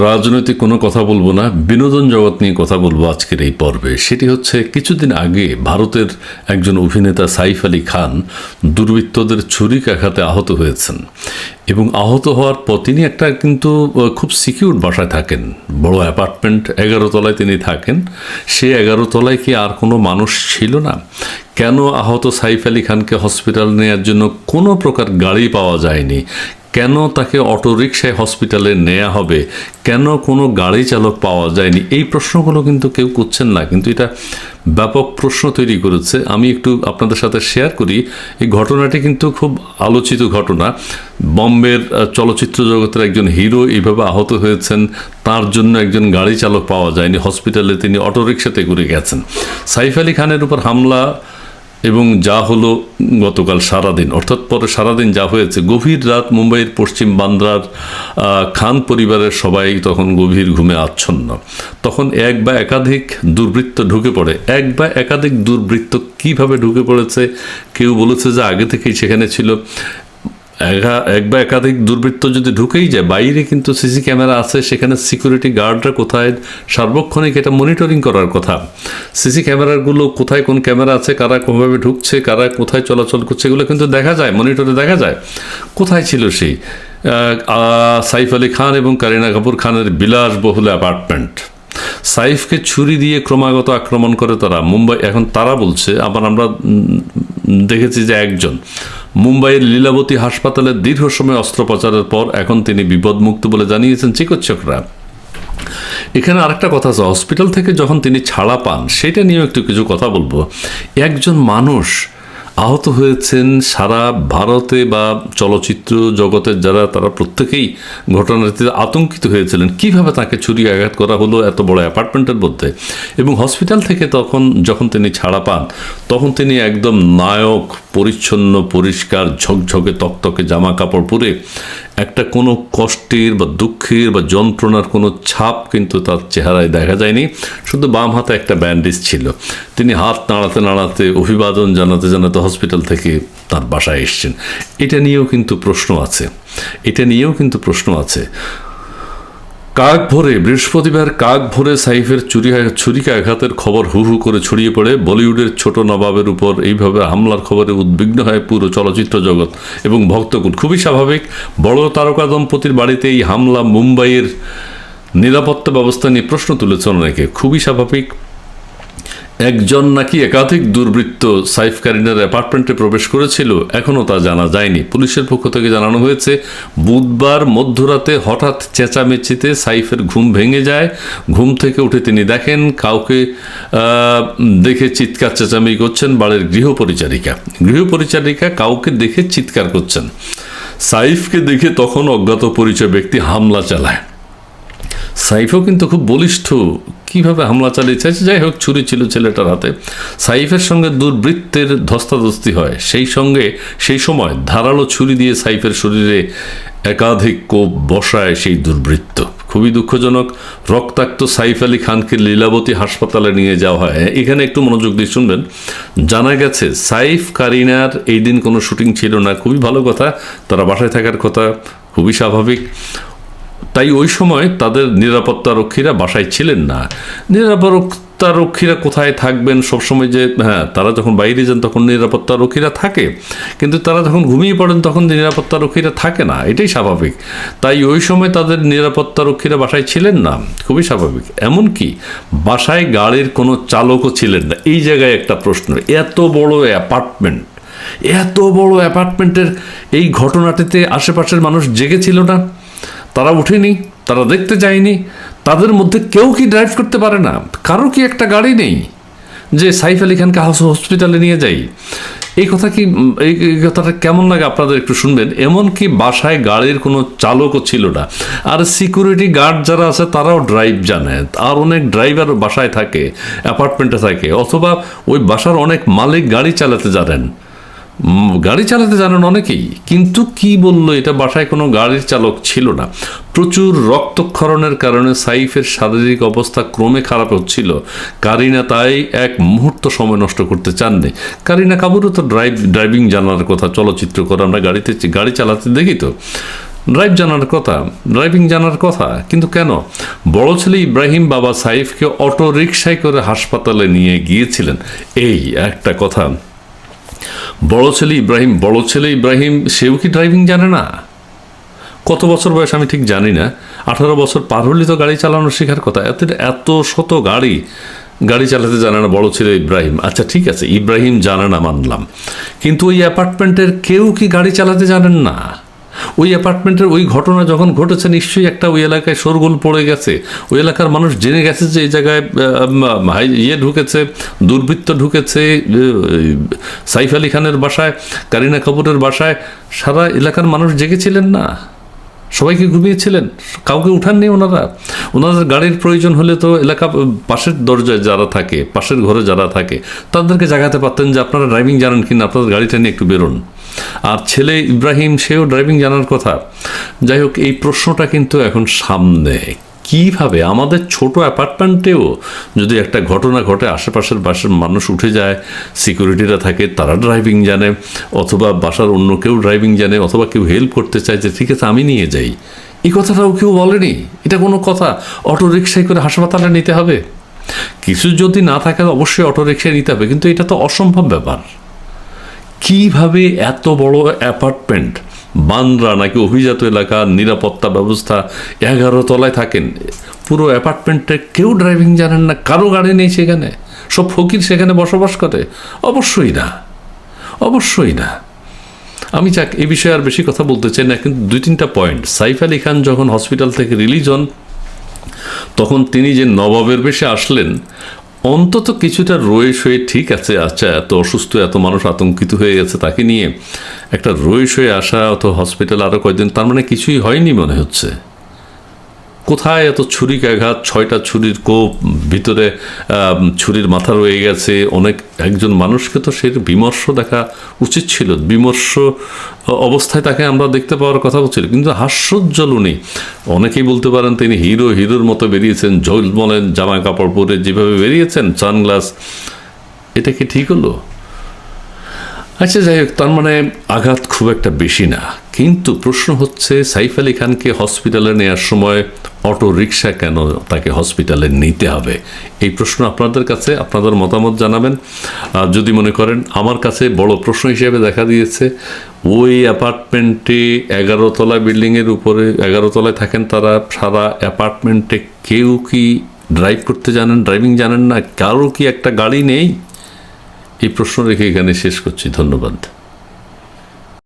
রাজনৈতিক কোনো কথা বলব না, বিনোদন জগৎ নিয়ে কথা বলব আজকের এই পর্বে। সেটি হচ্ছে, কিছুদিন আগে ভারতের একজন অভিনেতা সাইফ আলী খান দুর্বৃত্তদের ছুরিকাঘাতে আহত হয়েছেন এবং আহত হওয়ার পর তিনি একটা কিন্তু খুব সিকিউর বাসায় থাকেন। বড় অ্যাপার্টমেন্ট এগারো তলায় তিনি থাকেন। সে এগারো তলায় কি আর কোনো মানুষ ছিল না? কেন আহত সাইফ আলী খানকে হসপিটাল নেওয়ার জন্য কোনো প্রকার গাড়ি পাওয়া যায়নি? কেন তাকে অটো রিক্সায় হসপিটালে নেওয়া হবে? কেন কোনো গাড়ি চালক পাওয়া যায়নি? এই প্রশ্নগুলো কিন্তু কেউ করছেন না, কিন্তু এটা ব্যাপক প্রশ্ন তৈরি করেছে। আমি একটু আপনাদের সাথে শেয়ার করি। এই ঘটনাটি কিন্তু খুব আলোচিত ঘটনা। বম্বের চলচ্চিত্র জগতের একজন হিরো এইভাবে আহত হয়েছেন। তার জন্য একজন গাড়ি চালক পাওয়া যায়নি। হসপিটালে তিনি অটো রিক্সাতে করে গেছেন। সাইফ আলী খানের উপর হামলা এবং যা হলো গতকাল সারাদিন, অর্থাৎ পরে সারাদিন যা হয়েছে, গভীর রাত মুম্বাইয়ের পশ্চিম বান্দ্রার খান পরিবারের সবাই তখন গভীর ঘুমে আচ্ছন্ন। তখন এক বা একাধিক দুর্বৃত্ত ঢুকে পড়ে। এক বা একাধিক দুর্বৃত্ত কীভাবে ঢুকে পড়েছে, কেউ বলেছে যে আগে থেকেই সেখানে ছিল। একা- বা একাধিক দুর্বৃত্ত যদি ঢুকেই যায়, বাইরে কিন্তু সিসি ক্যামেরা আছে, সেখানে সিকিউরিটি গার্ডরা কোথায়, সার্বক্ষণিক এটা মনিটরিং করার কথা। সিসি ক্যামেরাগুলো কোথায় কোন ক্যামেরা আছে, কারা কোনোভাবে ঢুকছে, কারা কোথায় চলাচল করছে, এগুলো কিন্তু দেখা যায় মনিটরে দেখা যায়। কোথায় ছিল সেই? সাইফ আলী খান এবং কারিনা কাপুর খানের বিলাসবহুল অ্যাপার্টমেন্ট সাইফকে ছুরি দিয়ে ক্রমাগত আক্রমণ করে তারা। মুম্বাই, এখন তারা বলছে, আবার আমরা দেখেছি যে একজন। মুম্বাইয়ের লীলাবতী হাসপাতালে দীর্ঘ সময় অস্ত্রোপচারের পর এখন তিনি বিপদমুক্ত বলে জানিয়েছেন চিকিৎসকরা। এখানে আরেকটা কথা আছে, হসপিটাল থেকে যখন তিনি ছাড়া পান, সেটা নিয়েও একটু কিছু কথা বলব। একজন মানুষ আহত হয়েছেন সারা ভারতে বা চলচ্চিত্র জগতের যারা, তারা প্রত্যেকেই ঘটনাটিতে আতঙ্কিত হয়েছিলেন। কীভাবে তাকে ছুরি আঘাত করা হলো এত বড় অ্যাপার্টমেন্টের মধ্যে? এবং হসপিটাল থেকে তখন যখন তিনি ছাড়া পান, তখন তিনি একদম নায়ক, পরিচ্ছন্ন, পরিষ্কার, ঝকঝকে, তকতকে জামা কাপড় পরে একটা কোনো কষ্টের বা দুঃখের বা যন্ত্রণার কোনো ছাপ কিন্তু তার চেহারায় দেখা যায়নি। শুধু বাম হাতে একটা ব্যান্ডেজ ছিল। তিনি হাত নাড়াতে নাড়াতে, অভিবাদন জানাতে জানাতে হসপিটাল থেকে তার বাসায় এসছেন। এটা নিয়েও কিন্তু প্রশ্ন আছে। এটা নিয়েও কিন্তু প্রশ্ন আছে। কাক ভরে, বৃহস্পতিবার কাক ভরে সাইফের চুরি ছুরিকাঘাতের খবর হু হু করে ছড়িয়ে পড়ে। বলিউডের ছোট নবাবের উপর এইভাবে হামলার খবরে উদ্বিগ্ন হয় পুরো চলচ্চিত্র জগৎ এবং ভক্তকুল খুবই স্বাভাবিক, বড় তারকা দম্পতির বাড়িতে এই হামলা মুম্বাইয়ের নিরাপত্তা ব্যবস্থা নিয়ে প্রশ্ন তুলেছেন অনেকে। খুবই স্বাভাবিক একজন নাকি একাধিক দুর্বৃত্ত সাইফ কারিনার অ্যাপার্টমেন্টে প্রবেশ করেছিল এখনও তা জানা যায়নি। পুলিশের পক্ষ থেকে জানানো হয়েছে, বুধবার মধ্যরাতে হঠাৎ চেঁচামেচিতে সাইফের ঘুম ভেঙে যায়। ঘুম থেকে উঠে তিনি দেখেন, কাউকে দেখে চিৎকার চেঁচামেচি করছেন বাড়ির গৃহপরিচারিকা। গৃহপরিচারিকা কাউকে দেখে চিৎকার করছেন। সাইফকে দেখে তখন অজ্ঞাত পরিচয় ব্যক্তি হামলা চালায়। সাইফও কিন্তু খুব বলিষ্ঠ। কীভাবে হামলা চালিয়েছে? আচ্ছা, যাই হোক ছুরি ছিল ছেলেটার হাতে। সাইফের সঙ্গে দুর্বৃত্তের ধস্তাধস্তি হয়। সেই সঙ্গে সেই সময় ধারালো ছুরি দিয়ে সাইফের শরীরে একাধিক কোপ বসায় সেই দুর্বৃত্ত। খুবই দুঃখজনক। রক্তাক্ত সাইফ আলী খানকে লীলাবতী হাসপাতালে নিয়ে যাওয়া হয়। এখানে একটু মনোযোগ দিয়ে শুনবেন। জানা গেছে সাইফ কারিনার এই দিন কোনো শুটিং ছিল না। খুবই ভালো কথা। তারা বাসায় থাকার কথা। খুবই স্বাভাবিক। তাই ওই সময় তাদের নিরাপত্তা রক্ষীরা বাসায় ছিলেন না। নিরাপত্তা রক্ষীরা কোথায় থাকবেন? সবসময় যে হ্যাঁ তারা যখন বাইরে যান তখন নিরাপত্তা রক্ষীরা থাকে। কিন্তু তারা যখন ঘুমিয়ে পড়েন তখন নিরাপত্তা রক্ষীরা থাকে না। এটাই স্বাভাবিক। তাই ওই সময় তাদের নিরাপত্তা রক্ষীরা বাসায় ছিলেন না। খুবই স্বাভাবিক। এমনকি বাসায় গাড়ির কোনো চালকও ছিলেন না। এই জায়গায় একটা প্রশ্ন, এত বড় অ্যাপার্টমেন্ট, এত বড় অ্যাপার্টমেন্টের এই ঘটনাটিতে আশেপাশের মানুষ জেগেছিল না? তারা উঠেনি তারা দেখতে যায়নি, তাদের মধ্যে কেউ কি ড্রাইভ করতে পারে না? কারও কি একটা গাড়ি নেই যে সাইফ আলী খানকে হাস- হসপিটালে নিয়ে যাই? এই কথা কি এই কথাটা কেমন লাগে আপনাদের একটু শুনবেন? এমনকি বাসায় গাড়ির কোনো চালকও ছিল না। আর সিকিউরিটি গার্ড যারা আছে, তারাও ড্রাইভ জানে। আর অনেক ড্রাইভার বাসায় থাকে অ্যাপার্টমেন্টে থাকে। অথবা ওই বাসার অনেক মালিক গাড়ি চালাতে জানেন। গাড়ি চালাতে জানেন অনেকেই, কিন্তু কি বলল এটা বাসায় কোনো গাড়ির চালক ছিল না। প্রচুর রক্তক্ষরণের কারণে সাইফের শারীরিক অবস্থা ক্রমে খারাপ হচ্ছিল। কারিনা তাই এক মুহূর্ত সময় নষ্ট করতে চাননি। কারিনা কাপুরও তো ড্রাইভ, ড্রাইভিং জানার কথা, চলচ্চিত্র করে, আমরা গাড়িতে গাড়ি চালাতে দেখি তো। ড্রাইভ জানার কথা, ড্রাইভিং জানার কথা, কিন্তু কেন? বড় ছেলে ইব্রাহিম বাবা সাইফকে অটো রিক্সায় করে হাসপাতালে নিয়ে গিয়েছিলেন। এই একটা কথা। বড় ছেলে ইব্রাহিম, বড় ছেলে ইব্রাহিম, সেও কি ড্রাইভিং জানে না? কত বছর বয়স আমি ঠিক জানি না। আঠারো বছর পার হলে তো গাড়ি চালানো শেখার কথা। এত এত শত গাড়ি গাড়ি চালাতে জানে না বড় ছেলে ইব্রাহিম। আচ্ছা ঠিক আছে, ইব্রাহিম জানে না, মানলাম। কিন্তু ওই অ্যাপার্টমেন্টের কেউ কি গাড়ি চালাতে জানেন না? ওই অ্যাপার্টমেন্টের ওই ঘটনা যখন ঘটেছে, নিশ্চয়ই একটা ওই এলাকায় শোরগোল পড়ে গেছে। ওই এলাকার মানুষ জেনে গেছে যে এই জায়গায় ইয়ে ঢুকেছে, দুর্বৃত্ত ঢুকেছে সাইফ আলী খানের বাসায়, কারিনা কাপুরের বাসায়। সারা এলাকার মানুষ জেগেছিলেন না। সবাইকে ঘুমিয়েছিলেন। কাউকে উঠাননি ওনারা। ওনাদের গাড়ির প্রয়োজন হলে তো এলাকা পাশের দরজায় যারা থাকে, পাশের ঘরে যারা থাকে, তাদেরকে জাগাতে পারতেন যে আপনারা ড্রাইভিং জানেন কিনা, আপনাদের গাড়িটা নিয়ে একটু বেরোন। আর ছেলে ইব্রাহিম, সেও ড্রাইভিং জানার কথা। যাই হোক এই প্রশ্নটা কিন্তু এখন সামনে। কীভাবে? আমাদের ছোট অ্যাপার্টমেন্টেও যদি একটা ঘটনা ঘটে, আশেপাশের বাসার মানুষ উঠে যায়, সিকিউরিটিরা থাকে, তারা ড্রাইভিং জানে, অথবা বাসার অন্য কেউ ড্রাইভিং জানে, অথবা কেউ হেল্প করতে চায় যে, ঠিক আছে, আমি নিয়ে যাই। এই কথাটাও কেউ বলেনি। এটা কোনো কথা? অটো রিক্সায় করে হাসপাতালে নিতে হবে? কিছু যদি না থাকে, অবশ্যই অটো রিক্সায় নিতে হবে, কিন্তু এটা তো অসম্ভব ব্যাপার। কীভাবে এত বড় অ্যাপার্টমেন্ট? বান্দ্রা নাকি অভিজাত এলাকা, নিরাপত্তা ব্যবস্থা এগারো তলায় থাকেন। পুরো অ্যাপার্টমেন্টে কেউ ড্রাইভিং জানেন না, কারও গাড়ি নেই সেখানে। সব ফকির সেখানে বসবাস করে। অবশ্যই না। অবশ্যই না। আমি যাক, এ বিষয়ে আর বেশি কথা বলতে চাই না, কিন্তু দুই তিনটা পয়েন্ট সাইফ আলী খান যখন হসপিটাল থেকে রিলিজ হন, তখন তিনি যে নবাবের বেশে আসলেন অন্তত কিছুটা রয়ে শয়ে ঠিক আছে আচ্ছা এত অসুস্থ, এত মানুষ আতঙ্কিত হয়ে গেছে তাকে নিয়ে একটা রয়ে শয়ে আসা, অত হসপিটাল আরও কয়েকদিন তার মানে কিছুই হয়নি মনে হচ্ছে। কোথায় এত ছুরিকাঘাত ছয়টা ছুরির কোপ, ভিতরে ছুরির মাথা রয়ে গেছে। অনেক একজন মানুষকে তো সে বিমর্ষ দেখা উচিত ছিল। বিমর্ষ অবস্থায় তাকে আমরা দেখতে পাওয়ার কথা বলছিল। কিন্তু হাস্যোজ্জ্বল উনি অনেকেই বলতে পারেন তিনি হিরো, হিরোর মতো বেরিয়েছেন ঝলমলেন জামা কাপড় পরে যেভাবে বেরিয়েছেন, সানগ্লাস, এটা কি ঠিক হলো? আচ্ছা যাই হোক, তার মানে আঘাত খুব একটা বেশি না। কিন্তু প্রশ্ন হচ্ছে, সাইফ আলী খানকে হসপিটালে নেওয়ার সময় অটো রিক্সা কেন তাকে হসপিটালে নিতে হবে? এই প্রশ্ন আপনাদের কাছে, আপনাদের মতামত জানাবেন। আর যদি মনে করেন, আমার কাছে বড় প্রশ্ন হিসেবে দেখা দিয়েছে, ওই অ্যাপার্টমেন্টে এগারো তলা বিল্ডিংয়ের উপরে, এগারো তলায় থাকেন তারা, সারা অ্যাপার্টমেন্টে কেউ কি ড্রাইভ করতে জানেন, ড্রাইভিং জানেন না? কারও কি একটা গাড়ি নেই? এই প্রশ্ন রেখে এখানে শেষ করছি। ধন্যবাদ।